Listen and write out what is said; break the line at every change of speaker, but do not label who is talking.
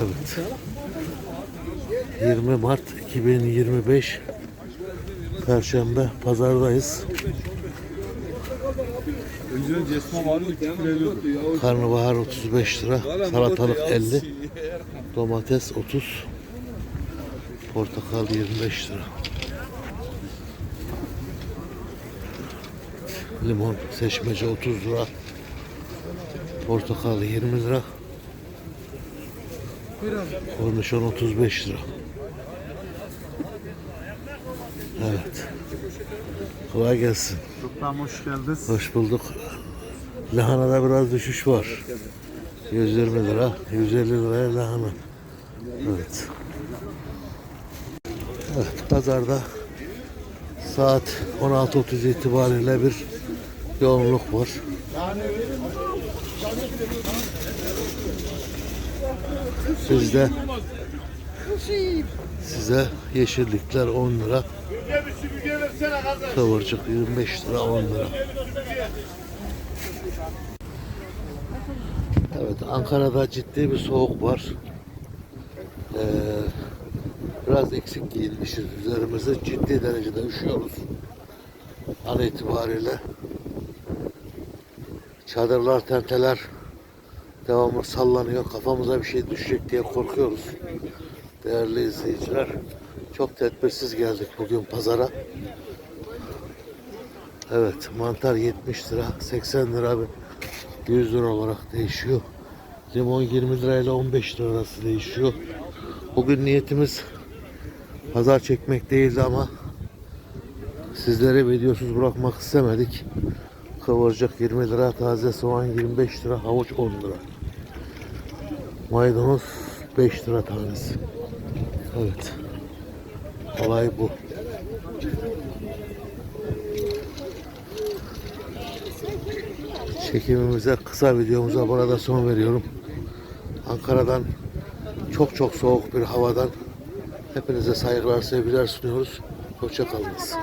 Evet. 20 Mart 2025 Perşembe pazardayız.
Önceden cesma vardı 2 kilo veriyordu.
Karnabahar 35 lira, salatalık 50, domates 30, portakal 25 lira. Limon seçmece 30 lira, portakal 20 lira, kornişon 35 lira. Evet. Kolay gelsin.
Sultan hoş geldiniz.
Hoş bulduk. Lahanada biraz düşüş var. 120 lira, 150 liraya lahana. Evet. Evet, pazarda saat 16.30 itibariyle bir yoğunluk var. Sizde size yeşillikler 10 lira, kıvırcık 25 lira 10 lira. Evet, Ankara'da ciddi bir soğuk var. Ee, biraz eksik giyinmişiz üzerimize. Ciddi derecede üşüyoruz. An itibariyle. Çadırlar, tenteler devamlı sallanıyor. Kafamıza bir şey düşecek diye korkuyoruz. Değerli izleyiciler, çok tedbirsiz geldik bugün pazara. Evet, mantar 70 lira, 80 lira ve 100 lira olarak değişiyor. Limon 20 lirayla 15 lira arası değişiyor. Bugün niyetimiz pazar çekmek değildi ama sizlere videosuz bırakmak istemedik. Kıvırcık 20 lira, taze soğan 25 lira, havuç 10 lira. Maydanoz 5 lira tanesi. Evet. Olay bu. Çekimimize, kısa videomuza burada son veriyorum. Ankara'dan çok çok soğuk bir havadan hepinize saygılar, sevgiler sunuyoruz. Hoşça kalınız.